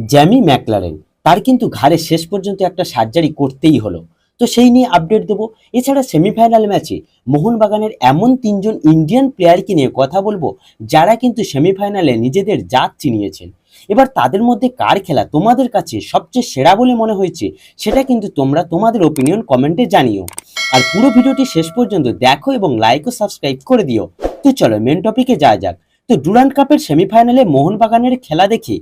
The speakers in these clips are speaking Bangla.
Jamie McLaren. তার কিন্তু ঘাড়ে শেষ পর্যন্ত একটা সার্জারি করতেই হলো। তো সেই নিয়ে আপডেট দেবো। এছাড়া সেমিফাইনাল ম্যাচে মোহনবাগানের এমন তিনজন ইন্ডিয়ান প্লেয়ারকে নিয়ে কথা বলব, যারা কিন্তু সেমিফাইনালে নিজেদের জাত চিনিয়েছেন। এবার তাদের মধ্যে কার খেলা তোমাদের কাছে সবচেয়ে সেরা বলে মনে হয়েছে, সেটা কিন্তু তোমরা তোমাদের ওপিনিয়ন কমেন্টে জানিও। আর পুরো ভিডিওটি শেষ পর্যন্ত দেখো এবং লাইক ও সাবস্ক্রাইব করে দিও। তো চলো মেন টপিকে যাওয়া যাক। তো ডুরান্ট কাপের সেমিফাইনালে মোহনবাগানের খেলা দেখে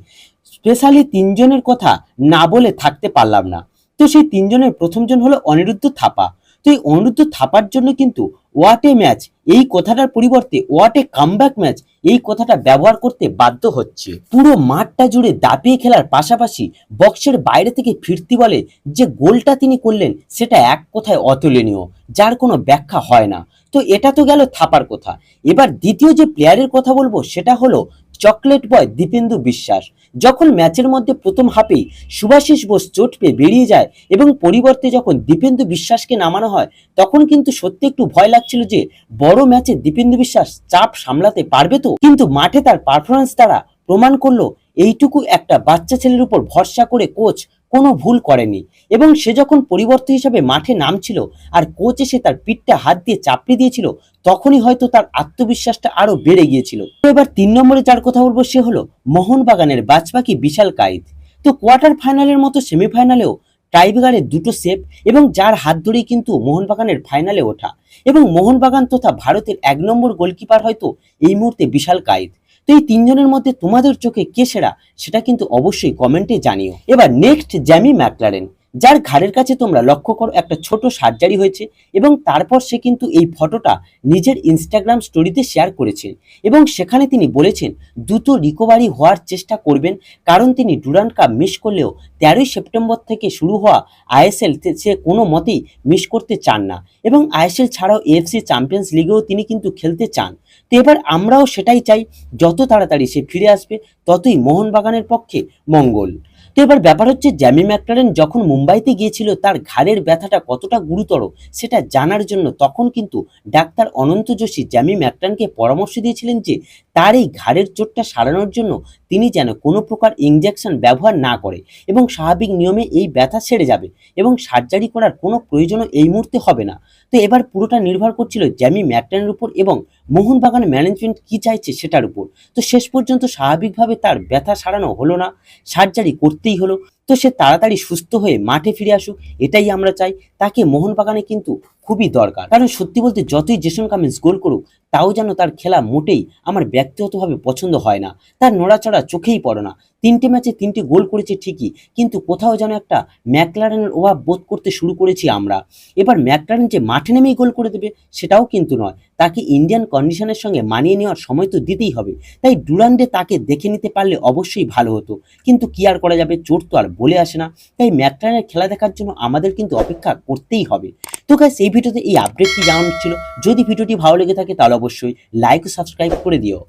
স্পেশালি তিনজনের কথা না বলে থাকতে পারলাম না। তো সেই তিনজনের প্রথমজন হলো অনিরুদ্ধ থাপা। তো এই অনিরুদ্ধ থাপার জন্য কিন্তু ওয়াট এ ম্যাচ এই কথাটার পরিবর্তে ওয়াট এ কামব্যাক ম্যাচ এই কথাটা ব্যবহার করতে বাধ্য হচ্ছে। পুরো মাঠটা জুড়ে দাপিয়ে খেলার পাশাপাশি বক্সের বাইরে থেকে ফিরতি বলে যে গোলটা তিনি করলেন, সেটা এক কথায় অতুলনীয়, যার কোনো ব্যাখ্যা হয় না। তো এটা তো গেল থাপার কথা। এবার দ্বিতীয় যে প্লেয়ারের কথা বলব, সেটা হলো চকলেট বয় দীপেন্দু বিশ্বাস। যখন ম্যাচের মধ্যে প্রথম হাফেই সুভাষিস বোস চোট পেয়ে বেরিয়ে যায় এবং পরিবর্তে যখন দীপেন্দু বিশ্বাসকে নামানো হয়, তখন কিন্তু সত্যি একটু ভয় লাগছিল যে, বড় ম্যাচে দীপেন্দু বিশ্বাস চাপ সামলাতে পারবে তো? কিন্তু মাঠে তার পারফরমেন্স দ্বারা প্রমাণ করল এইটুকু একটা বাচ্চা ছেলের উপর ভরসা করে কোচ কোনো ভুল করেনি। এবং সে যখন পরিবর্তন হিসাবে মাঠে নামছিল আর কোচ এসে তার পিঠটা হাত দিয়ে চাপড়ে দিয়েছিল, তখনই হয়তো তার আত্মবিশ্বাসটা আরও বেড়ে গিয়েছিল। এবার তিন নম্বরে যার কথা বলব সে হলো মোহনবাগানের বাজপাখি বিশাল কাইদ তো কোয়ার্টার ফাইনালের মতো সেমিফাইনালেও টাইব্রেকারে দুটো সেভ এবং যার হাত ধরেই কিন্তু মোহনবাগানের ফাইনালে ওঠা। এবং মোহনবাগান তথা ভারতের এক নম্বর গোলকিপার হয়তো এই মুহূর্তে বিশাল কাইদ তো এই তিনজনের মধ্যে তোমাদের চোখে কে সেরা, সেটা কিন্তু অবশ্যই কমেন্টে জানিও। এবার নেক্সট জ্যামি ম্যাকলারেন। যার ঘাড়ের কাছে তোমরা লক্ষ্য করো একটা ছোট সার্জারি হয়েছে এবং তারপর সে কিন্তু এই ফটোটা নিজের ইনস্টাগ্রাম স্টোরিতে শেয়ার করেছেন এবং সেখানে তিনি বলেছেন, দ্রুত রিকভারি হওয়ার চেষ্টা করবেন, কারণ তিনি ডুরান্ট কাপ মিস করলেও তেরোই সেপ্টেম্বর থেকে শুরু হওয়া আইএসএল সে কোনো মতেই মিস করতে চান না। এবং আইএসএল ছাড়াও এএফসি চ্যাম্পিয়ন্স লিগেও তিনি কিন্তু খেলতে চান। তো এবার আমরাও সেটাই চাই, যত তাড়াতাড়ি সে ফিরে আসবে, ততই মোহনবাগানের পক্ষে মঙ্গল। তো এবার ব্যাপার হচ্ছে জ্যামি ম্যাকলারেন যখন মুম্বাইতে গিয়েছিল, তার ঘাড়ের ব্যথাটা কতটা গুরুতর সেটা জানার জন্য তখন কিন্তু ডাক্তার অনন্ত যোশী জ্যামি ম্যাকলারনকে পরামর্শ দিয়েছিলেন যে, তার এই ঘাড়ের চোটটা সারানোর জন্য তিনি যেন কোনো প্রকার ইঞ্জেকশন ব্যবহার না করে এবং স্বাভাবিক নিয়মে এই ব্যথা সেরে যাবে এবং সার্জারি করার কোনো প্রয়োজনও এই মুহূর্তে হবে না। তো এবার পুরোটা নির্ভর করছিল জ্যামি ম্যাকলারেনের উপর এবং মোহনবাগান ম্যানেজমেন্ট কি চাইছে সেটার উপর। তো শেষ পর্যন্ত স্বাভাবিকভাবে তার ব্যথা সারানো হলো না সার্জারি করতেই হলো তো সে তাড়াতাড়ি সুস্থ হয়ে মাঠে ফিরে আসুক, এটাই আমরা চাই। তাকে মোহনবাগানে কিন্তু খুবই দরকার। কারণ সত্যি বলতে যতই জেসন কামিন্স গোল করুক, তাও যেন তার খেলা মোটেই আমার ব্যক্তিগতভাবে পছন্দ হয় না। তার নড়াচড়া চোখেই পড়ে না। তিনটে ম্যাচে তিনটে গোল করেছে ঠিকই, কিন্তু কোথাও যেন একটা ম্যাকলারেনের অভাব বোধ করতে শুরু করেছি আমরা। এবার ম্যাকলারেন যে মাঠে নেমেই গোল করে দেবে, সেটাও কিন্তু নয়। তাকে ইন্ডিয়ান কন্ডিশনের সঙ্গে মানিয়ে নেওয়ার সময় তো দিতেই হবে। তাই ডুরান্ডে তাকে দেখে নিতে পারলে অবশ্যই ভালো হতো। কিন্তু কি আর করা যাবে? চোট তো আর বলে আসে না। তাই ম্যাকলারেনের খেলা দেখার জন্য আমাদের কিন্তু অপেক্ষা করতেই হবে। তো গাইস এই ভিডিওতে এই আপডেটটি জানানো ছিল? যদি ভিডিওটি ভালো লেগে থাকে তাহলে অবশ্যই লাইক ও সাবস্ক্রাইব করে দিও।